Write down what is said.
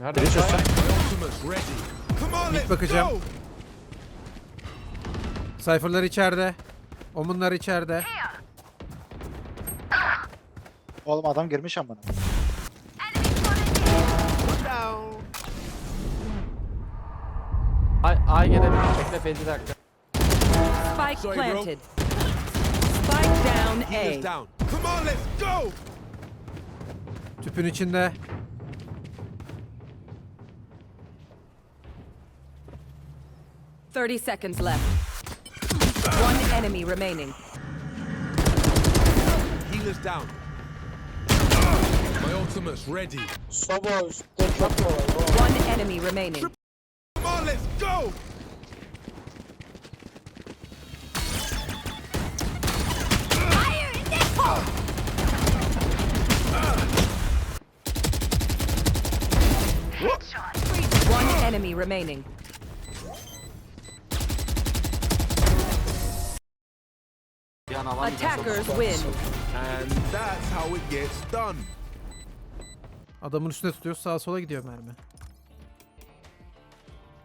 Nerede? Biri on, let's bakacağım. Cypher'lar içeride. Omunlar içeride. Oğlum adam girmiş amına. Ay, ay gelebilir. Bekle Feyzi dakika. Spike planted. Spike down A. down. Come on, let's go. Tüpün içinde. Thirty seconds left. One enemy remaining. Healer's down. My ultimate's ready. Soba üstte çok. One enemy remaining. Come on, let's go. One enemy remaining. Attackers win. And that's how it gets done. Adamın üstüne tutuyor sağa sola gidiyor mermi.